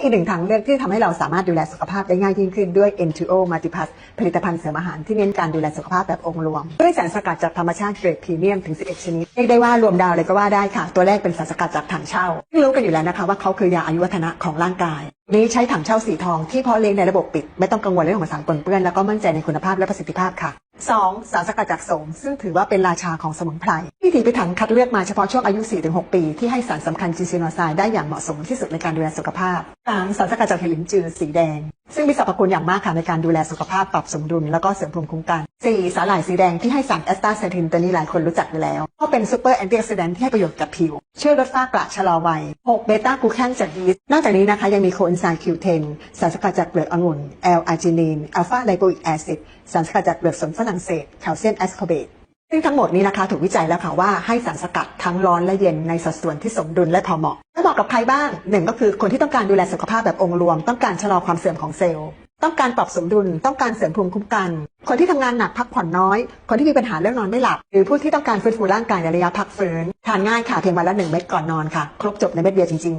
อีกหนึ่งทางเลือกที่ทำให้เราสามารถดูแลสุขภาพได้ง่ายยิ่งขึ้นด้วย N2O Multiplus ผลิตภัณฑ์เสริมอาหารที่เน้นการดูแลสุขภาพแบบองค์รวม ด้วยสารสกัดจากธรรมชาติเกรดพรีเมียมถึง 11 ชนิด เรียกได้ว่ารวมดาวเลยก็ว่าได้ค่ะ ตัวแรกเป็นสารสกัดจากถังเช่าซึ่งรู้กันอยู่แล้วนะคะว่าเขาคือยาอายุวัฒนะของร่างกาย นี้ใช้ถังเช่าสีทองที่เพาะเลี้ยงในระบบปิด ไม่ต้องกังวลเรื่องของสารปนเปื้อนแล้วก็มั่นใจในคุณภาพและประสิทธิภาพค่ะ 2. สารสกัดจากโสม ซึ่งถือว่าเป็นราชาของสมุนไพรพิธีพิถันคัดเลือกมาเฉพาะช่วงอายุ 4-6 ปี ที่ให้สารสำคัญจีซีโนไซด์ได้อย่างเหมาะสมที่สุดในการดูแลสุขภาพ 3. สารสกัดจากเห็ดหลินจือสีแดง ซึ่งมีสรรพคุณอย่างมากค่ะในการดูแลสุขภาพปรับสมดุลแล้วก็เสริมภูมิคุ้มกัน 4. สาหร่ายสีแดงที่ให้สารแอสตาเซทินตัวนี้หลายคนรู้จักอยู่แล้วเพราะเป็นซูเปอร์แอนตี้ออกซิแดนต์ที่ให้ประโยชน์กับผิว ช่วยลดฝ้ากระชะลอวัย 6. เบต้ากูแคนจากยีสต์นอกจากนี้นะคะ ยังมีโคเอนไซม์ Q10 สารสกัดจากเปลือกองุ่น L อาร์จินีนอัลฟาไลโบอิกแอซิดสารสกัดจากเปลือกสนฝรั่งเศสแคลเซียมแอสคอเบตซึ่งทั้งหมดนี้นะคะถูกวิจัยแล้วค่ะว่าให้สารสกัดทั้งร้อนและเย็นในสัดส่วนที่สมดุลและพอเหมาะและเหมาะกับใครบ้างหนึ่งก็คือคนที่ต้องการดูแลสุขภาพแบบองค์รวม ต้องการชะลอความเสื่อมของเซลล์ ต้องการปรับสมดุล ต้องการเสริมภูมิคุ้มกัน คนที่ทำงานหนักพักผ่อนน้อย คนที่มีปัญหาเรื่องนอนไม่หลับ หรือผู้ที่ต้องการฟื้นฟูร่างกายในระยะพักฟื้น ทานง่ายค่ะเพียงวันละหนึ่งเม็ดก่อนนอนค่ะ ครบจบในเม็ดเดียวจริง